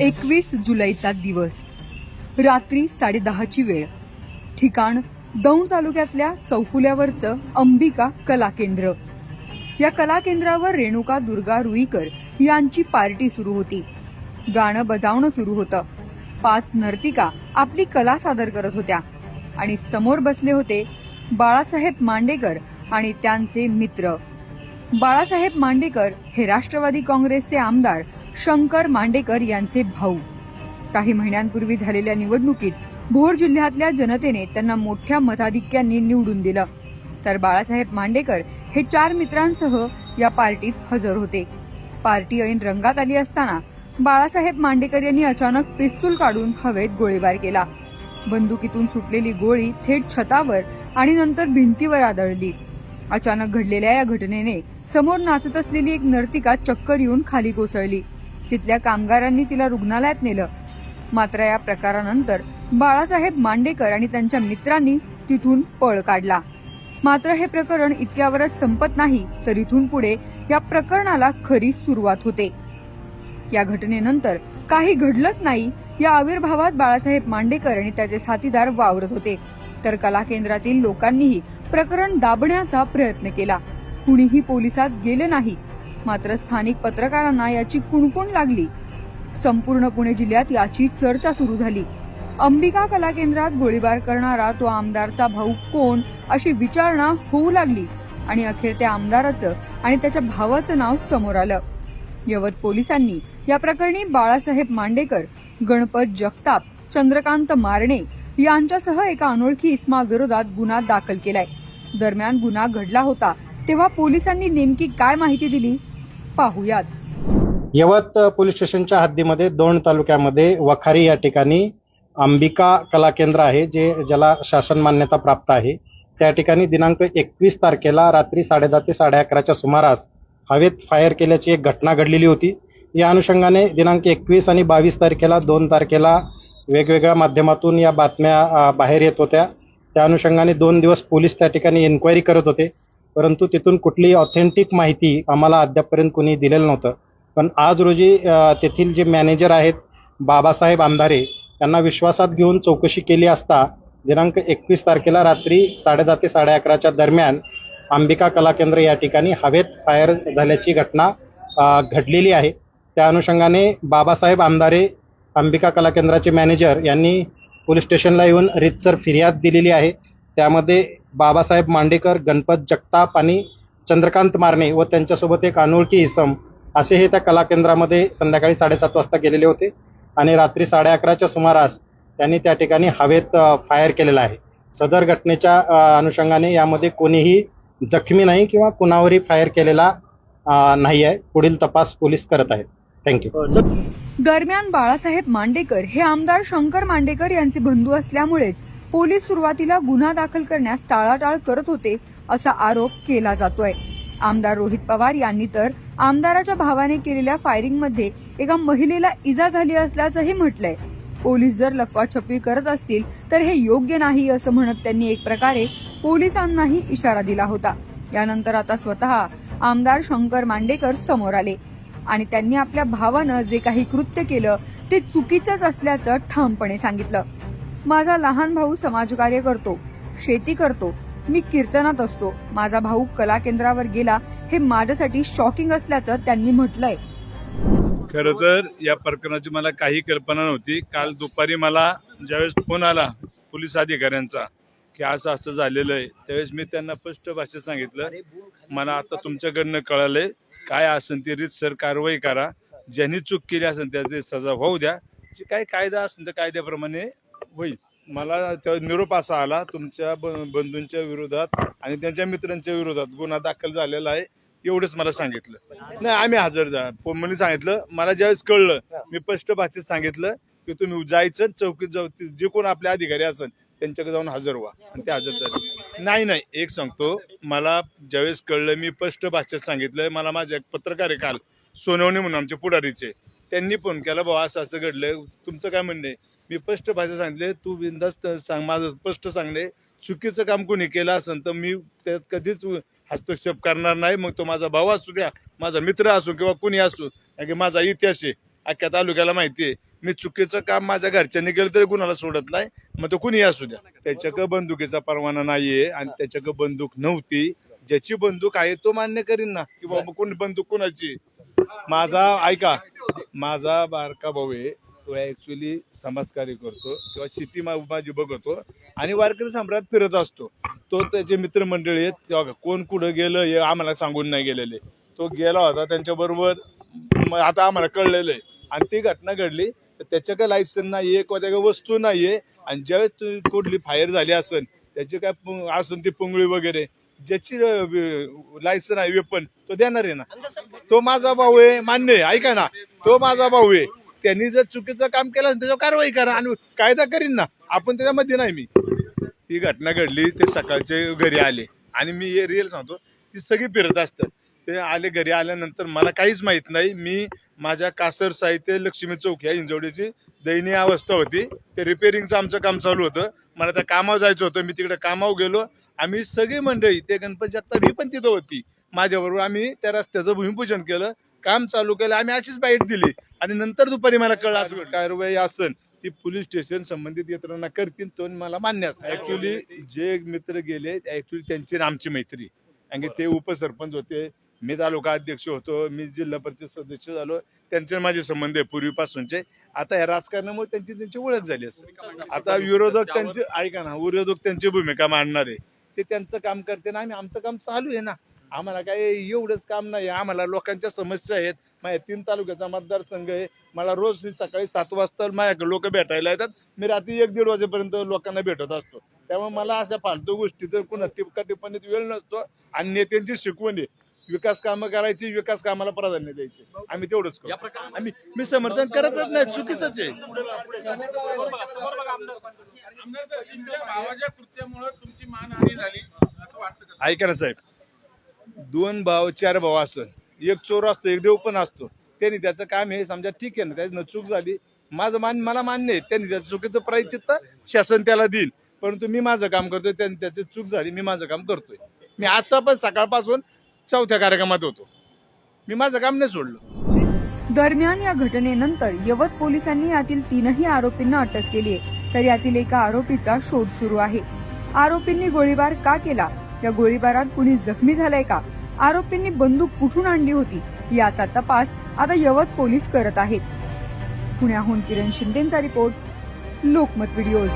एकवीस जुलैचा दिवस. रात्री साडेदहाची वेळ. ठिकाण दौंड तालुक्यातल्या चौफुल्यावरचं अंबिका कला केंद्र. या कला केंद्रावर रेणुका दुर्गा रुईकर यांची पार्टी सुरू होती. गाणं बजावणं सुरू होतं. पाच नर्तिका आपली कला सादर करत होत्या आणि समोर बसले होते बाळासाहेब मांडेकर आणि त्यांचे मित्र. बाळासाहेब मांडेकर हे राष्ट्रवादी काँग्रेसचे आमदार शंकर मांडेकर यांचे भाऊ. काही महिन्यांपूर्वी झालेल्या निवडणुकीत भोर जिल्ह्यातल्या जनतेने त्यांना मोठ्या मताधिक्यांनी निवडून दिलं. तर बाळासाहेब मांडेकर हे चार मित्रांसह या पार्टीत हजर होते. पार्टी ऐन रंगात आली असताना बाळासाहेब मांडेकर यांनी अचानक पिस्तूल काढून हवेत गोळीबार केला. बंदुकीतून सुटलेली गोळी थेट छतावर आणि नंतर भिंतीवर आदळली. अचानक घडलेल्या या घटनेने समोर नाचत असलेली एक नर्तिका चक्कर येऊन खाली कोसळली. तिथल्या कामगारांनी तिला रुग्णालयात नेलं. मात्र या प्रकारानंतर बाळासाहेब मांडेकर आणि त्यांच्या मित्रांनी तिथून पळ काढला. मात्र हे प्रकरण इतक्यावरच संपत नाही तर इथून पुढे या प्रकरणाला खरी सुरुवात होते. या घटनेनंतर काही घडलंच नाही या आविर्भावात बाळासाहेब मांडेकर आणि त्याचे साथीदार वावरत होते. तर कला केंद्रातील लोकांनीही प्रकरण दाबण्याचा प्रयत्न केला. कुणीही पोलिसात गेले नाही मात्र स्थानिक पत्रकारांना याची कुणकुण लागली? संपूर्ण पुणे जिल्ह्यात याची चर्चा सुरू झाली. अंबिका कला केंद्रात गोळीबार करणारा तो आमदारचा भाऊ कोण अशी विचारणा होऊ लागली आणि अखेर त्या आमदाराचं आणि त्याच्या भावाचं नाव समोर आलं. यवत पोलिसांनी या प्रकरणी बाळासाहेब मांडेकर गणपत जगताप चंद्रकांत मारणे यांच्यासह एका अनोळखी इस्माविरोधात गुन्हा दाखल केलाय. दरम्यान गुन्हा घडला होता तेव्हा पोलिसांनी नेमकी काय माहिती दिली? पाहूयात. यवत पोलीस स्टेशनच्या हद्दीमध्ये दोन तालुक्यामध्ये वखारी या ठिकाणी अंबिका कला केंद्र आहे जे ज्याला शासन मान्यता प्राप्त आहे. त्या ठिकाणी दिनांक एकवीस तारखेला रात्री साडेदहा ते साडे अकराच्या सुमारास हवेत फायर केल्याची एक घटना घडलेली होती. या अनुषंगाने दिनांक एकवीस आणि बावीस तारखेला दोन तारखेला वेगवेगळ्या माध्यमातून या बातम्या बाहेर येत होत्या. त्या अनुषंगाने दोन दिवस पोलीस त्या ठिकाणी एन्क्वायरी करत होते. परंतु तिथून कुठलीही ऑथेंटिक माहिती आम्हाला अद्यापपर्यंत कोणी दिलेलं नव्हतं. पण आज रोजी तेथील जे मॅनेजर आहेत बाबासाहेब आमदारे त्यांना विश्वासात घेऊन चौकशी केली असता दिनांक एकवीस तारखेला रात्री साडेदहा ते साडे अकराच्या दरम्यान अंबिका कला केंद्र या ठिकाणी हवेत फायर झाल्याची घटना घडलेली आहे. त्या अनुषंगाने बाबासाहेब आमदारे अंबिका कला केंद्राचे मॅनेजर यांनी पोलीस स्टेशनला येऊन रितसर फिर्याद दिलेली आहे. त्यामध्ये बाबासाहेब मांडेकर गणपत जगताप आणि चंद्रकांत मारणे व त्यांच्यासोबत एक अनोळखी इसम असे हे त्या कला केंद्रामध्ये संध्याकाळी साडेसात वाजता गेलेले होते आणि रात्री साडे अकराच्या सुमारास त्यांनी त्या ठिकाणी हवेत फायर केलेला आहे. सदर घटनेच्या अनुषंगाने यामध्ये कोणीही जखमी नाही किंवा कुणावरही फायर केलेला नाही आहे. पुढील तपास पोलीस करत आहेत. थँक्यू दरम्यान बाळासाहेब मांडेकर हे आमदार शंकर मांडेकर यांचे बंधू असल्यामुळेच पोलीस सुरुवातीला गुन्हा दाखल करण्यास टाळाटाळ करत होते असा आरोप केला जातोय. आमदार रोहित पवार यांनी तर आमदाराच्या भावाने केलेल्या फायरिंगमध्ये एका महिलेला इजा झाली असल्याचंही म्हटलंय. पोलीस जर लफाछपी करत असतील तर हे योग्य नाही असं म्हणत त्यांनी एक प्रकारे पोलिसांनाही इशारा दिला होता. यानंतर आता स्वतः आमदार शंकर मांडेकर समोर आले. आणि त्यांनी आपल्या भावानं जे काही कृत्य केलं ते चुकीचंच असल्याचं ठामपणे सांगितलं. माझा लहान भाऊ समाजकार्य करतो शेती करतो मी कीर्तनात असतो. माझा भाऊ कला केंद्रावर गेला हे माझ्यासाठी शॉकिंग असल्याचं त्यांनी म्हटलंय. खरं तर या प्रकरणाची मला काही कल्पना नव्हती. काल दुपारी मला ज्यावेळेस फोन आला पोलीस अधिकाऱ्यांचा की असं असं झालेलं आहे त्यावेळेस मी त्यांना स्पष्ट भाषेत सांगितलं मला आता तुमच्याकडनं कळालंय काय असेल ती रीतसर कारवाई करा. ज्यांनी चूक केली असेल त्याची सजा होऊ द्या. जे काय कायदा असेल तर कायद्याप्रमाणे होईल. मला त्या निरोप असा आला तुमच्या ब- बंधूंच्या विरोधात आणि त्यांच्या मित्रांच्या विरोधात गुन्हा दाखल झालेला आहे एवढंच मला सांगितलं. नाही आम्ही हजर जा म्हणून सांगितलं मला ज्यावेळेस कळलं मी स्पष्ट भाषेत सांगितलं की तुम्ही जायचं चौकीत जाऊ जे कोण आपले अधिकारी असेल त्यांच्याकडे जाऊन हजर व्हा आणि ते हजर झाले. नाही नाही एक सांगतो मला ज्यावेळेस कळलं मी स्पष्ट भाषेत सांगितलं मला माझे एक पत्रकार आहे काल सोनवणे म्हणून आमचे पुढारीचे त्यांनी फोन केला भाऊ असं असं घडलं तुमचं काय म्हणणं आहे? मी स्पष्ट भाषा सांगितले तू बिंदास्त सांग माझं स्पष्ट सांगणे. चुकीचं काम कोणी केलं असेल तर मी त्यात कधीच हस्तक्षेप करणार नाही. मग तो माझा भाऊ असू द्या माझा मित्र असू किंवा कोणी असू कारण की माझा इतिहास आहे अख्ख्या तालुक्याला माहिती आहे. मी चुकीचं काम माझ्या घरच्यांनी केलं तरी कुणाला सोडत नाही मग तो कुणी असू द्या. त्याच्याकडे बंदुकीचा परवाना नाहीये आणि त्याच्याकडे बंदूक नव्हती. ज्याची बंदूक आहे तो मान्य करीन ना की बाबा कोण बंदूक कोणाची? माझा ऐका माझा बारका भाऊ आहे तो ऍक्च्युली समाजकार्य करतो किंवा शेती मा- माझी बघतो आणि वारकरी सम्राट फिरत असतो. तो त्याचे मित्रमंडळी आहेत. तेव्हा कोण कुठं गेलं हे आम्हाला सांगून नाही गेलेले. तो गेला होता त्यांच्याबरोबर आता आम्हाला कळलेलं आहे. आणि ती घटना घडली. तर त्याच्याकडे लायसन नाहीये किंवा त्याकडे वस्तू नाहीये. आणि ज्यावेळेस तू कुठली फायर झाली असेल त्याची काय असेल ती पुंगळी वगैरे ज्याची लायसन आहे वेपन तो देणार आहे ना. तो माझा भाऊ आहे मान्य आहे. ऐका ना. तो माझा भाऊ आहे. त्यांनी जर चुकीचं काम केलं असेल त्याच्यावर कारवाई करा आणि कायदा करीन ना. आपण त्याच्यामध्ये नाही मी. ती घटना घडली ते सकाळचे घरी आले. आणि मी हे रिअल सांगतो ती सगळी फिरत असतात. ते आले घरी आल्यानंतर मला काहीच माहीत नाही. मी माझ्या कासर साहित्य लक्ष्मी चौक या इंजवडीची दयनीय अवस्था होती. ते रिपेअरिंगचं आमचं काम चालू होतं. मला त्या कामावर जायचं होतं. मी तिकडे कामावर गेलो. आम्ही सगळी मंडळी ते गणपती जगताप ही पण तिथं होती. माझ्याबरोबर आम्ही त्या रस्त्याचं भूमिपूजन केलं. काम चालू केलं आम्ही अशीच बाईट दिली. आणि नंतर दुपारी मला कळलं असं कारवाई असन ती पोलीस स्टेशन संबंधित यंत्रणा करतील तो मला मान्य ऍक्च्युली जे मित्र गेले ऍक्च्युली त्यांची आमची मैत्री. कारण की ते उपसरपंच होते मी तालुका अध्यक्ष होतो मी जिल्हा परिषद सदस्य झालो त्यांचे माझे संबंध आहे पूर्वीपासूनचे. आता या राजकारणामुळे त्यांची त्यांची ओळख झाली असेल आता विरोधक त्यांचे ऐका ना विरोधक त्यांची भूमिका मांडणार आहे ते त्यांचं काम करते ना आम्ही आमचं काम चालू आहे ना. आम्हाला काय एवढंच काम नाही आम्हाला लोकांच्या समस्या आहेत. माझ्या तीन तालुक्याचा मतदारसंघ आहे. मला रोज मी सकाळी सात वाजता माझ्याकडे लोक भेटायला येतात. मी रात्री एक दीड वाजेपर्यंत लोकांना भेटत असतो. त्यामुळे मला अशा फालतू गोष्टी तर कुणा टिपका टिप्पणीत वेळ नसतो. आणि नेत्यांची शिकवण आहे. विकास कामं करायची विकास कामाला प्राधान्य द्यायचे. आम्ही तेवढंच करतो आम्ही मी समर्थन करतच नाही. चुकीचंच आहे. आमदार साहेब, तुमच्या भावाच्या कृत्यामुळे तुमची मानहानी झाली असं वाटतं का? ऐका ना साहेब. दोन भाव चार भाव असतो एक चोर असतो एक देव पण असतो. त्यांनी त्याचं काम हे समजा ठीक आहे ना त्याची चूक झाली. माझं मान मला मान्य आहे त्यांनी त्या चुकीचं प्रायचित्त शासन त्याला देईल. परंतु मी माझं काम करतोय त्यांनी त्याची चूक झाली मी माझं काम करतोय. मी आता पण सकाळपासून चौथ्या कार्यक्रमात होतो. मी माझं काम नाही सोडलं. दरम्यान या घटनेनंतर यवत पोलिसांनी यातील तीनही आरोपींना अटक केली आहे. तर यातील एका आरोपीचा शोध सुरू आहे. आरोपींनी गोळीबार का केला? या गोळीबारात कुणी जखमी झालंय का? आरोपींनी बंदूक कुठून आणली होती? याचा तपास आता यवत पोलीस करत आहेत. पुण्याहून किरण शिंदेचा रिपोर्ट लोकमत व्हिडिओज.